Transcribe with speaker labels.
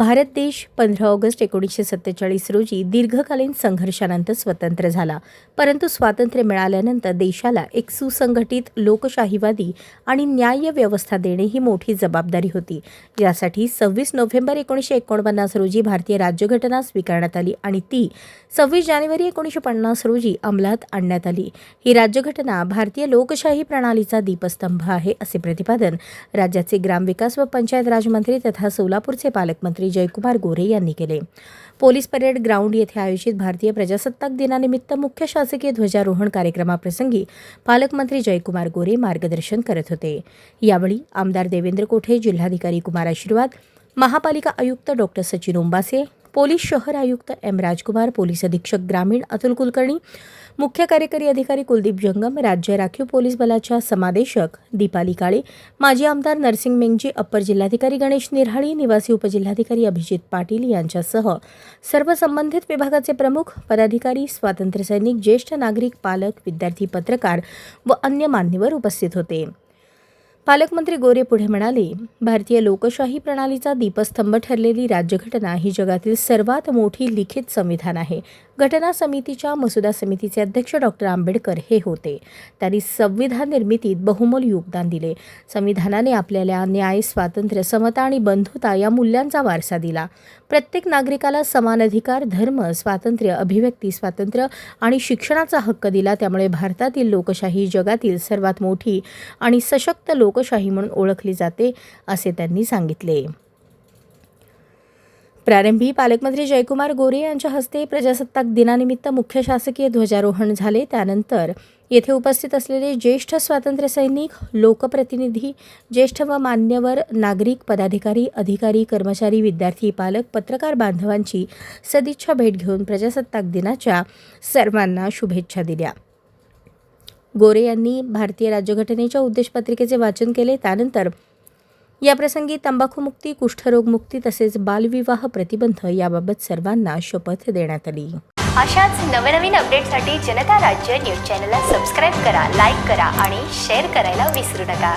Speaker 1: भारत देश पंधरा ऑगस्ट एकोणीसशे सत्तेचाळीस रोजी दीर्घकालीन संघर्षानंतर स्वतंत्र झाला. परंतु स्वातंत्र्य मिळाल्यानंतर देशाला एक सुसंघटित लोकशाहीवादी आणि न्याय व्यवस्था देणे ही मोठी जबाबदारी होती. यासाठी सव्वीस नोव्हेंबर एकोणीसशे एकोणपन्नास रोजी भारतीय राज्यघटना स्वीकारण्यात आली आणि ती सव्वीस जानेवारी एकोणीसशे पन्नास रोजी अंमलात आणण्यात आली. ही राज्यघटना भारतीय लोकशाही प्रणालीचा दीपस्तंभ आहे असे प्रतिपादन राज्याचे ग्रामविकास व पंचायत राजमंत्री तथा सोलापूरचे पालकमंत्री जयकुमार गोरे यांनी केले. पोलीस परेड ग्राउंड येथे आयोजित भारतीय प्रजासत्ताक दिनानिमित्त मुख्य शासकीय ध्वजारोहण कार्यक्रमाप्रसंगी पालकमंत्री जयकुमार गोरे मार्गदर्शन करत होते. यावेळी आमदार देवेंद्र कोठे जिल्हाधिकारी कुमार आशीर्वाद महापालिका आयुक्त डॉक्टर सचिन ओंबासे पोलीस शहर आयुक्त एम राजकुमार पोलीस अधीक्षक ग्रामीण अतुल कुलकर्णी मुख्य कार्यकारी अधिकारी कुलदीप जंगम राज्य राखीव पोलीस बलाच्या समादेशक दीपाली काळे माजी आमदार नरसिंग मेंगजी अप्पर जिल्हाधिकारी गणेश निर्हाळी निवासी उपजिल्हाधिकारी अभिजित पाटील यांच्यासह सर्व संबंधित विभागाचे प्रमुख पदाधिकारी स्वातंत्र्यसैनिक ज्येष्ठ नागरिक पालक विद्यार्थी पत्रकार व अन्य मान्यवर उपस्थित होते. पालकमंत्री गोरे पुढे म्हणाले भारतीय लोकशाही प्रणालीचा दीपस्तंभ ठरलेली राज्यघटना ही जगातील सर्वात मोठी लिखित संविधान आहे. घटना समितीच्या मसुदा समितीचे अध्यक्ष डॉक्टर आंबेडकर हे होते. त्यांनी संविधान निर्मितीत बहुमोल योगदान दिले. संविधानाने आपल्याला न्याय स्वातंत्र्य समता आणि बंधुता या मूल्यांचा वारसा दिला. प्रत्येक नागरिकाला समान अधिकार धर्म स्वातंत्र्य अभिव्यक्ती स्वातंत्र्य आणि शिक्षणाचा हक्क दिला. त्यामुळे भारतातील लोकशाही जगातील सर्वात मोठी आणि सशक्त लोकशाही म्हणून ओळखली जाते असे त्यांनी सांगितले. प्रारंभी पालकमंत्री जयकुमार गोरे यांच्या हस्ते प्रजासत्ताक दिनानिमित्त मुख्य शासकीय ध्वजारोहण झाले. त्यानंतर येथे उपस्थित असलेले ज्येष्ठ स्वातंत्र्यसैनिक लोकप्रतिनिधी ज्येष्ठ व मान्यवर नागरिक पदाधिकारी अधिकारी कर्मचारी विद्यार्थी पालक पत्रकार बांधवांची सदिच्छा भेट घेऊन प्रजासत्ताक दिनाच्या सर्वांना शुभेच्छा दिल्या. गोरे यांनी भारतीय राज्यघटनेच्या उद्देशपत्रिकेचे वाचन केले. त्यानंतर याप्रसंगी तंबाखूमुक्ती कुष्ठरोगमुक्ती तसेच बालविवाह प्रतिबंध याबाबत सर्वांना शपथ देण्यात आली.
Speaker 2: अशाच नवनवीन अपडेटसाठी जनता राज्य न्यूज चॅनलला सबस्क्राईब करा लाईक करा आणि शेअर करायला विसरू नका.